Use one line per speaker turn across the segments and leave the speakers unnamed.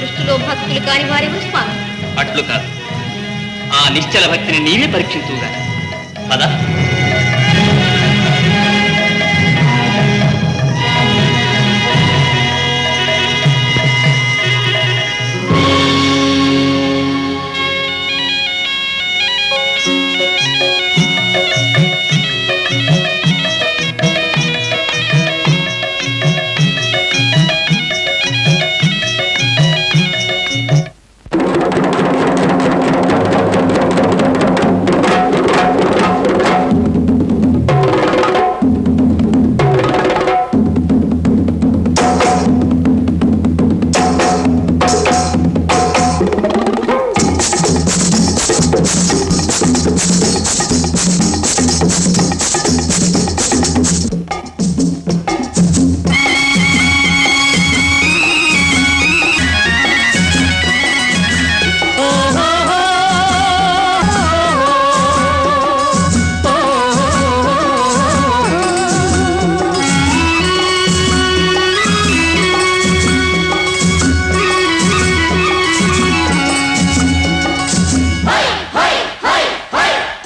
దృష్టిలో భక్తులు కాని వారి స్వామి?
అట్లు కాదు. ఆ నిశ్చల భక్తిని నీవే పరీక్షించుగా పద.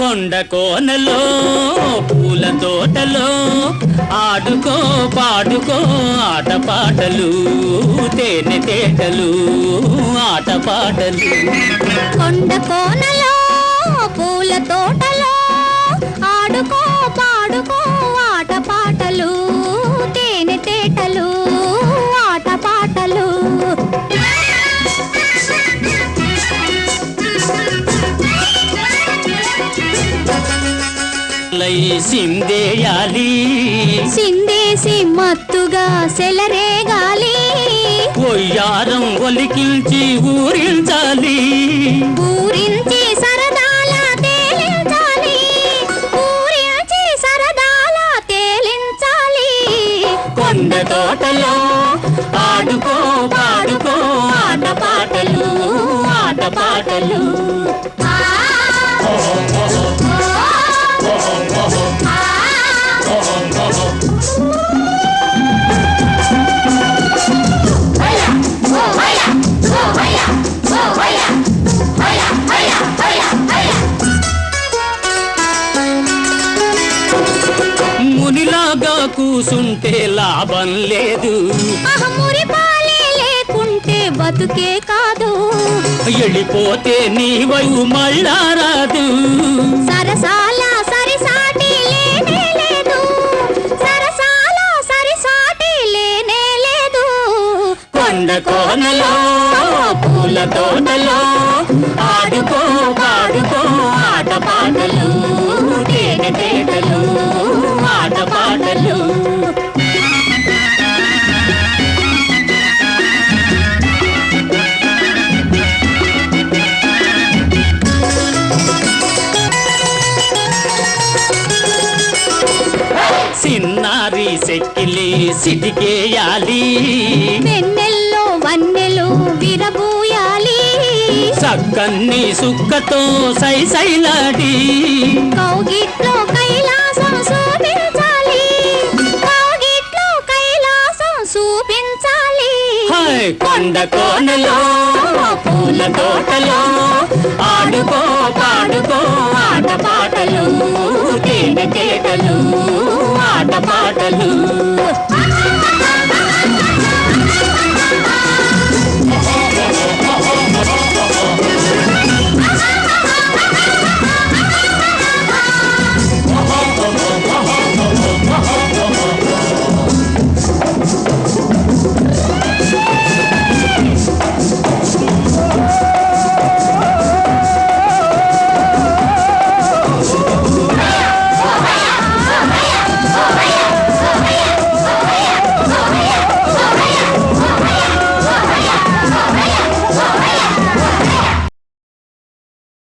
కొండ కోనలో పూల తోటలో ఆడుకో పాడుకో ఆట పాటలు తేనె తేటలు ఆట పాటలు
కొండ కోనలో పూల తోటలో ఆడుకో
సిందేయాలి.
సిందేసి మత్తుగా సెలరేగాలి.
ఒయ్యారం ఒలికించి ఊరించాలి.
ఊరించి సరదాల తేలించాలి. ఊరించి సరదాల తేలించాలి.
కొండ తోటలో ఆడుకో పాడుకో ఆట పాటలు ఆట పాటలు. మునిలాగా కూసుంటే లాభం లేదు.
లేకుంటే బతుకే కాదు.
వెళ్ళిపోతే నీ వైపు మళ్ళా రాదు.
సరసాల సరిసాటి లేనే లేదు. సరసాల సరిసాటి లేనే లేదు.
కొండ కోనలో పూల తోటలో ఆడుకో పాడుకో ఆట పాటలు. సిన్నారి సెక్కిలి సిటికేయాలి.
వెన్నెల్లో వన్నెలు విరబూయాలి.
సక్కన్ని సుక్కతో సై సైలాడి.
కౌగిట్లో కైలాసం చూపించాలి. కౌగిట్లో కైలాసం చూపించాలి.
కొండ కోనలో పూల తోటలో ఆడుకో పాడుకో ఆట పాటలు తేనె తేటలు ఆట పాటలు.